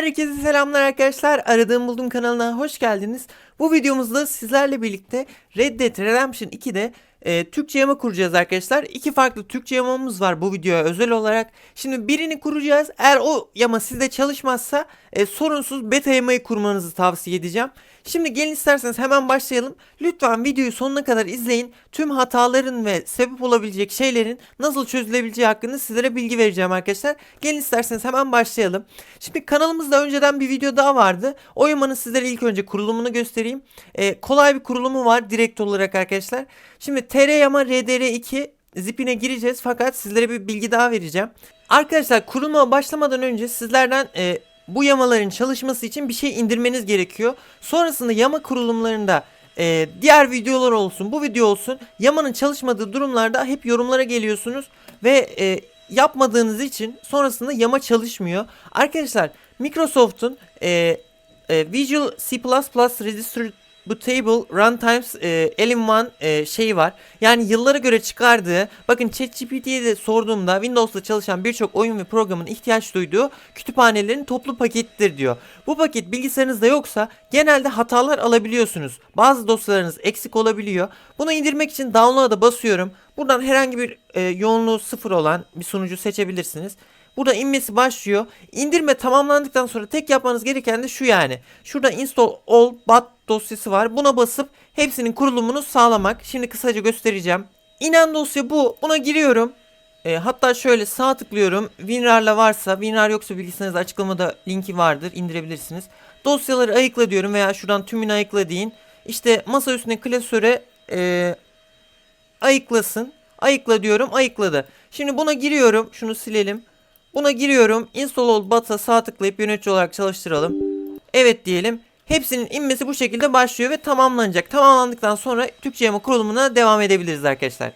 Herkese selamlar arkadaşlar. Aradığım buldum kanalına hoş geldiniz. Bu videomuzda sizlerle birlikte Red Dead Redemption 2'de e, Türkçe yama kuracağız arkadaşlar. İki farklı Türkçe yamamız var bu videoya özel olarak. Şimdi birini kuracağız. Eğer o yama sizde çalışmazsa e, sorunsuz beta yamayı kurmanızı tavsiye edeceğim. Şimdi gelin isterseniz hemen başlayalım. Lütfen videoyu sonuna kadar izleyin. Tüm hataların ve sebep olabilecek şeylerin nasıl çözülebileceği hakkında sizlere bilgi vereceğim arkadaşlar. Gelin isterseniz hemen başlayalım. Şimdi kanalımızda önceden bir video daha vardı. O yamanın sizlere ilk önce kurulumunu göstereyim. Ee, kolay bir kurulumu var direkt olarak arkadaşlar. Şimdi TR yama RDR2 zipine gireceğiz fakat sizlere bir bilgi daha vereceğim. Arkadaşlar kuruluma başlamadan önce sizlerden e, bu yamaların çalışması için bir şey indirmeniz gerekiyor. Sonrasında yama kurulumlarında e, diğer videolar olsun bu video olsun yamanın çalışmadığı durumlarda hep yorumlara geliyorsunuz ve e, yapmadığınız için sonrasında yama çalışmıyor. Arkadaşlar Microsoft'un e, e, Visual C++ Distributable Runtimes e, All-in-One e, şeyi var. Yani yıllara göre çıkardığı, bakın ChatGPT'ye de sorduğumda Windows'ta çalışan birçok oyun ve programın ihtiyaç duyduğu kütüphanelerin toplu pakettir diyor. Bu paket bilgisayarınızda yoksa genelde hatalar alabiliyorsunuz. Bazı dosyalarınız eksik olabiliyor. Bunu indirmek için download'a basıyorum. Buradan herhangi bir e, yoğunluğu sıfır olan bir sunucu seçebilirsiniz. Burada inmesi başlıyor. İndirme tamamlandıktan sonra tek yapmanız gereken de şu yani. Şurada install all but dosyası var. Buna basıp hepsinin kurulumunu sağlamak. Şimdi kısaca göstereceğim. İnen dosya bu. Buna giriyorum. E, hatta şöyle sağ tıklıyorum. WinRAR'la varsa, WinRAR yoksa bilgisayarınızda açıklamada linki vardır. indirebilirsiniz. Dosyaları ayıkla diyorum veya şuradan tümünü ayıkla deyin. İşte masa üstüne klasöre e, ayıklasın. Ayıkla diyorum. Ayıkladı. Şimdi buna giriyorum. Şunu silelim. Buna giriyorum. Install all but'a sağ tıklayıp yönetici olarak çalıştıralım. Evet diyelim. Hepsinin inmesi bu şekilde başlıyor ve tamamlanacak. Tamamlandıktan sonra Türkçe yama kurulumuna devam edebiliriz arkadaşlar.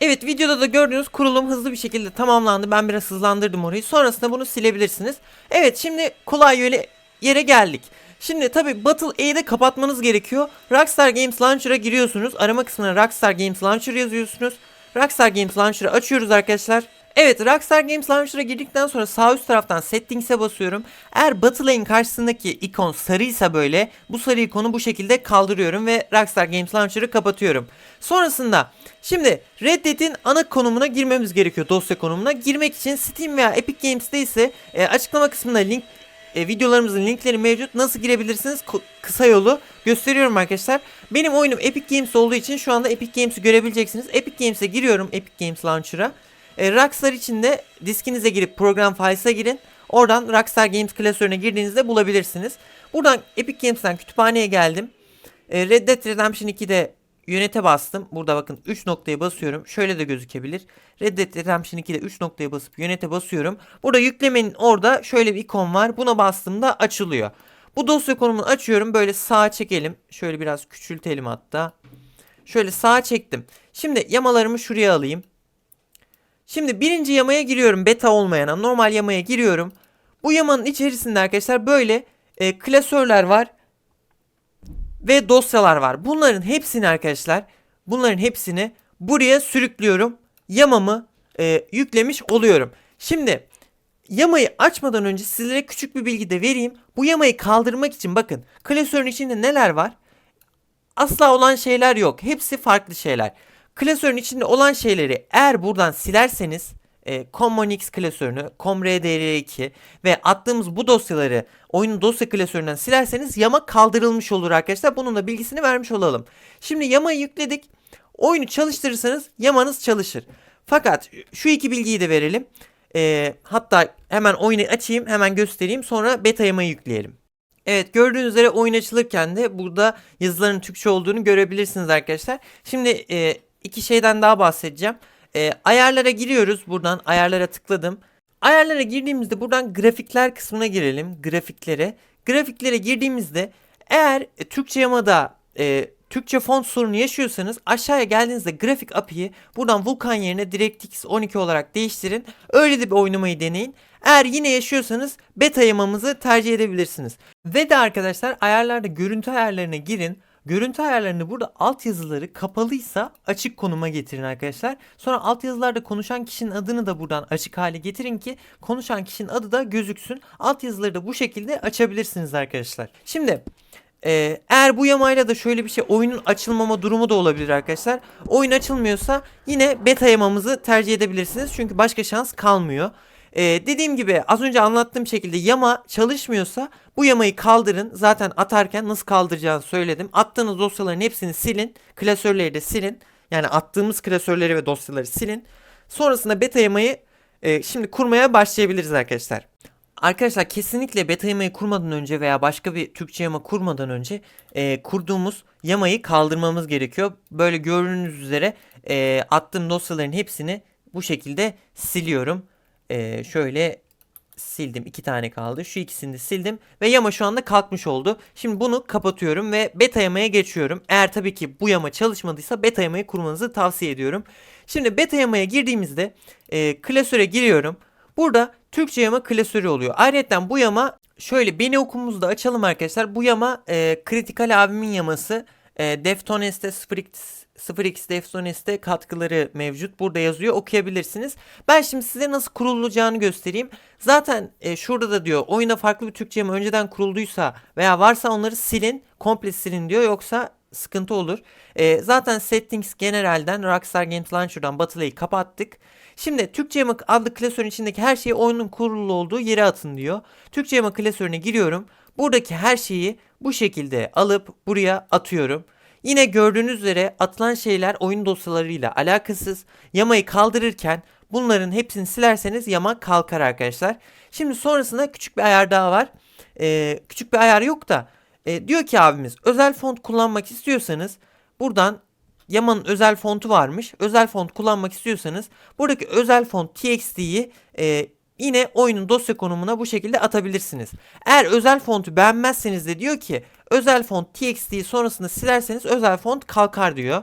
Evet videoda da gördüğünüz kurulum hızlı bir şekilde tamamlandı. Ben biraz hızlandırdım orayı. Sonrasında bunu silebilirsiniz. Evet şimdi kolay yöyle yere geldik. Şimdi tabi Battle A'de kapatmanız gerekiyor. Rockstar Games Launcher'a giriyorsunuz. Arama kısmına Rockstar Games Launcher yazıyorsunuz. Rockstar Games Launcher'ı açıyoruz arkadaşlar. Evet Rockstar Games Launcher'a girdikten sonra sağ üst taraftan Settings'e basıyorum. Eğer Battle'in karşısındaki ikon sarıysa böyle bu sarı ikonu bu şekilde kaldırıyorum ve Rockstar Games Launcher'ı kapatıyorum. Sonrasında şimdi Red Dead'in ana konumuna girmemiz gerekiyor dosya konumuna. Girmek için Steam veya Epic Games'te ise e, açıklama kısmında link e, videolarımızın linkleri mevcut. Nasıl girebilirsiniz? K- kısa yolu gösteriyorum arkadaşlar. Benim oyunum Epic Games olduğu için şu anda Epic Games'i görebileceksiniz. Epic Games'e giriyorum Epic Games Launcher'a. E, Rockstar için de diskinize girip program files'a girin. Oradan Rockstar Games klasörüne girdiğinizde bulabilirsiniz. Buradan Epic Games'ten kütüphaneye geldim. E, Red Dead Redemption 2'de yönete bastım. Burada bakın 3 noktaya basıyorum. Şöyle de gözükebilir. Red Dead Redemption 2'de 3 noktaya basıp yönete basıyorum. Burada yüklemenin orada şöyle bir ikon var. Buna bastığımda açılıyor. Bu dosya konumunu açıyorum. Böyle sağa çekelim. Şöyle biraz küçültelim hatta. Şöyle sağa çektim. Şimdi yamalarımı şuraya alayım. Şimdi birinci yamaya giriyorum. Beta olmayana. Normal yamaya giriyorum. Bu yamanın içerisinde arkadaşlar böyle e, klasörler var ve dosyalar var. Bunların hepsini arkadaşlar, bunların hepsini buraya sürüklüyorum. Yamamı e, yüklemiş oluyorum. Şimdi yamayı açmadan önce sizlere küçük bir bilgi de vereyim. Bu yamayı kaldırmak için bakın klasörün içinde neler var? Asla olan şeyler yok. Hepsi farklı şeyler. Klasörün içinde olan şeyleri eğer buradan silerseniz e, Commonix klasörünü, ComRDR2 ve attığımız bu dosyaları oyunun dosya klasöründen silerseniz yama kaldırılmış olur arkadaşlar. Bunun da bilgisini vermiş olalım. Şimdi yamayı yükledik. Oyunu çalıştırırsanız yamanız çalışır. Fakat şu iki bilgiyi de verelim. E, hatta hemen oyunu açayım, hemen göstereyim. Sonra beta yamayı yükleyelim. Evet gördüğünüz üzere oyun açılırken de burada yazıların Türkçe olduğunu görebilirsiniz arkadaşlar. Şimdi e, iki şeyden daha bahsedeceğim. E, ayarlara giriyoruz. Buradan ayarlara tıkladım. Ayarlara girdiğimizde buradan grafikler kısmına girelim. Grafiklere. Grafiklere girdiğimizde eğer e, Türkçe yamada e, Türkçe font sorunu yaşıyorsanız aşağıya geldiğinizde grafik API'yi buradan Vulkan yerine DirectX 12 olarak değiştirin. Öyle de bir oynamayı deneyin. Eğer yine yaşıyorsanız beta yamamızı tercih edebilirsiniz. Ve de arkadaşlar ayarlarda görüntü ayarlarına girin. Görüntü ayarlarını burada altyazıları kapalıysa açık konuma getirin arkadaşlar. Sonra altyazılarda konuşan kişinin adını da buradan açık hale getirin ki konuşan kişinin adı da gözüksün. Altyazıları da bu şekilde açabilirsiniz arkadaşlar. Şimdi ee, eğer bu yamayla da şöyle bir şey oyunun açılmama durumu da olabilir arkadaşlar. Oyun açılmıyorsa yine beta yamamızı tercih edebilirsiniz. Çünkü başka şans kalmıyor. Ee, dediğim gibi az önce anlattığım şekilde yama çalışmıyorsa bu yamayı kaldırın. Zaten atarken nasıl kaldıracağını söyledim. Attığınız dosyaların hepsini silin. Klasörleri de silin. Yani attığımız klasörleri ve dosyaları silin. Sonrasında beta yamayı e, şimdi kurmaya başlayabiliriz arkadaşlar. Arkadaşlar kesinlikle beta yamayı kurmadan önce veya başka bir Türkçe yama kurmadan önce e, kurduğumuz yamayı kaldırmamız gerekiyor. Böyle gördüğünüz üzere e, attığım dosyaların hepsini bu şekilde siliyorum. E, şöyle sildim. iki tane kaldı. Şu ikisini de sildim. Ve yama şu anda kalkmış oldu. Şimdi bunu kapatıyorum ve beta yamaya geçiyorum. Eğer tabii ki bu yama çalışmadıysa beta yamayı kurmanızı tavsiye ediyorum. Şimdi beta yamaya girdiğimizde e, klasöre giriyorum. Burada Türkçe yama klasörü oluyor. Ayrıca bu yama şöyle beni okumumuzu da açalım arkadaşlar. Bu yama e, Kritikal abimin yaması. E, Deftones'te 0x, 0x Deftones'te katkıları mevcut. Burada yazıyor okuyabilirsiniz. Ben şimdi size nasıl kurulacağını göstereyim. Zaten e, şurada da diyor oyuna farklı bir Türkçe yama önceden kurulduysa veya varsa onları silin. Komple silin diyor yoksa sıkıntı olur. E, zaten settings generalden Rockstar Games Launcher'dan Battle'ı kapattık. Şimdi Türkçe Yamak adlı klasörün içindeki her şeyi oyunun kurulu olduğu yere atın diyor. Türkçe Yamak klasörüne giriyorum. Buradaki her şeyi bu şekilde alıp buraya atıyorum. Yine gördüğünüz üzere atılan şeyler oyun dosyalarıyla alakasız. Yamayı kaldırırken bunların hepsini silerseniz yama kalkar arkadaşlar. Şimdi sonrasında küçük bir ayar daha var. Ee, küçük bir ayar yok da e, diyor ki abimiz özel font kullanmak istiyorsanız buradan Yaman'ın özel fontu varmış. Özel font kullanmak istiyorsanız buradaki özel font txt'yi e, yine oyunun dosya konumuna bu şekilde atabilirsiniz. Eğer özel fontu beğenmezseniz de diyor ki özel font txt'yi sonrasında silerseniz özel font kalkar diyor.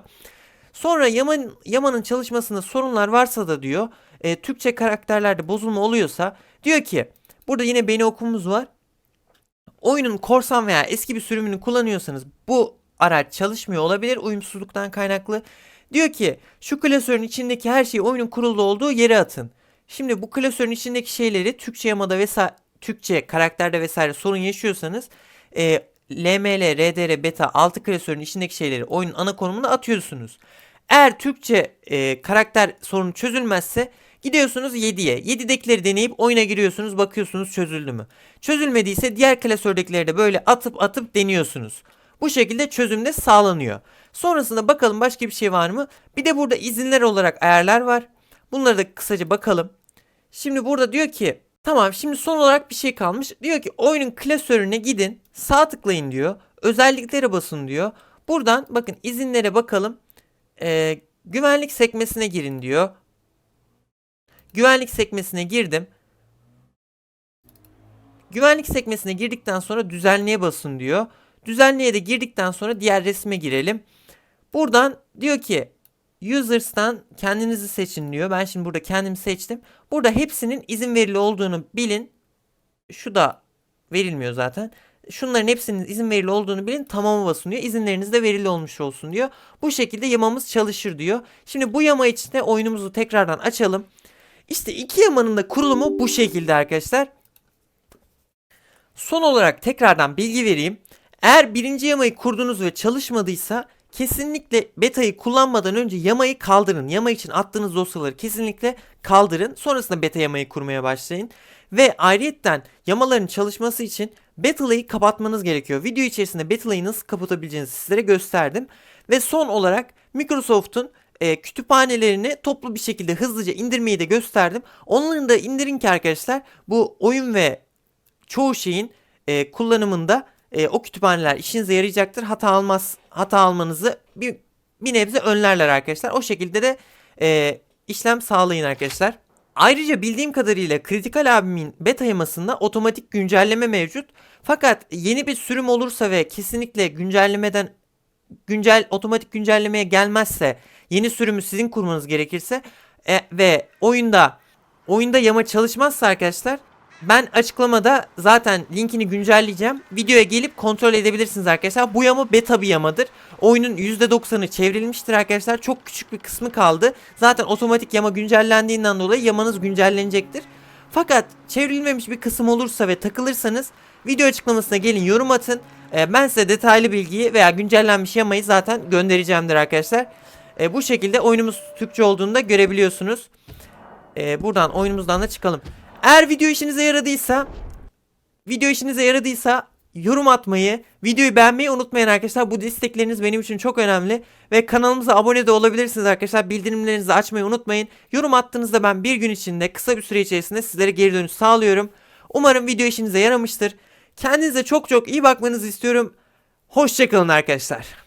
Sonra Yaman, Yaman'ın çalışmasında sorunlar varsa da diyor e, Türkçe karakterlerde bozulma oluyorsa diyor ki burada yine beni okumumuz var. Oyunun korsan veya eski bir sürümünü kullanıyorsanız bu araç çalışmıyor olabilir uyumsuzluktan kaynaklı. Diyor ki şu klasörün içindeki her şeyi oyunun kurulu olduğu yere atın. Şimdi bu klasörün içindeki şeyleri Türkçe yamada vesaire Türkçe karakterde vesaire sorun yaşıyorsanız e, LML, RDR, beta 6 klasörün içindeki şeyleri oyunun ana konumuna atıyorsunuz. Eğer Türkçe e, karakter sorunu çözülmezse gidiyorsunuz 7'ye. 7'dekileri deneyip oyuna giriyorsunuz bakıyorsunuz çözüldü mü. Çözülmediyse diğer klasördekileri de böyle atıp atıp deniyorsunuz. Bu şekilde çözümde sağlanıyor. Sonrasında bakalım başka bir şey var mı? Bir de burada izinler olarak ayarlar var. Bunları da kısaca bakalım. Şimdi burada diyor ki tamam şimdi son olarak bir şey kalmış. Diyor ki oyunun klasörüne gidin sağ tıklayın diyor. Özelliklere basın diyor. Buradan bakın izinlere bakalım. Ee, güvenlik sekmesine girin diyor. Güvenlik sekmesine girdim. Güvenlik sekmesine girdikten sonra düzenleye basın diyor. Düzenleye de girdikten sonra diğer resme girelim. Buradan diyor ki Users'tan kendinizi seçin diyor. Ben şimdi burada kendimi seçtim. Burada hepsinin izin verili olduğunu bilin. Şu da verilmiyor zaten. Şunların hepsinin izin verili olduğunu bilin. Tamamı basın diyor. İzinleriniz de verili olmuş olsun diyor. Bu şekilde yamamız çalışır diyor. Şimdi bu yama içinde oyunumuzu tekrardan açalım. İşte iki yamanın da kurulumu bu şekilde arkadaşlar. Son olarak tekrardan bilgi vereyim. Eğer birinci yamayı kurdunuz ve çalışmadıysa kesinlikle beta'yı kullanmadan önce yamayı kaldırın. Yama için attığınız dosyaları kesinlikle kaldırın. Sonrasında beta yamayı kurmaya başlayın. Ve ayrıyetten yamaların çalışması için Battle'ı kapatmanız gerekiyor. Video içerisinde Battle'ı nasıl kapatabileceğinizi sizlere gösterdim. Ve son olarak Microsoft'un e, kütüphanelerini toplu bir şekilde hızlıca indirmeyi de gösterdim. Onları da indirin ki arkadaşlar bu oyun ve çoğu şeyin e, kullanımında e, o kütüphaneler işinize yarayacaktır. Hata almaz hata almanızı bir bir nebze önlerler arkadaşlar. O şekilde de e, işlem sağlayın arkadaşlar. Ayrıca bildiğim kadarıyla Kritikal abimin beta yamasında otomatik güncelleme mevcut. Fakat yeni bir sürüm olursa ve kesinlikle güncellemeden güncel otomatik güncellemeye gelmezse yeni sürümü sizin kurmanız gerekirse e, ve oyunda oyunda yama çalışmazsa arkadaşlar ben açıklamada zaten linkini güncelleyeceğim. Videoya gelip kontrol edebilirsiniz arkadaşlar. Bu yama beta bir yamadır. Oyunun %90'ı çevrilmiştir arkadaşlar. Çok küçük bir kısmı kaldı. Zaten otomatik yama güncellendiğinden dolayı yamanız güncellenecektir. Fakat çevrilmemiş bir kısım olursa ve takılırsanız video açıklamasına gelin yorum atın. Ee, ben size detaylı bilgiyi veya güncellenmiş yamayı zaten göndereceğimdir arkadaşlar. Ee, bu şekilde oyunumuz Türkçe olduğunu da görebiliyorsunuz. Ee, buradan oyunumuzdan da çıkalım. Eğer video işinize yaradıysa video işinize yaradıysa yorum atmayı, videoyu beğenmeyi unutmayın arkadaşlar. Bu destekleriniz benim için çok önemli. Ve kanalımıza abone de olabilirsiniz arkadaşlar. Bildirimlerinizi açmayı unutmayın. Yorum attığınızda ben bir gün içinde kısa bir süre içerisinde sizlere geri dönüş sağlıyorum. Umarım video işinize yaramıştır. Kendinize çok çok iyi bakmanızı istiyorum. Hoşçakalın arkadaşlar.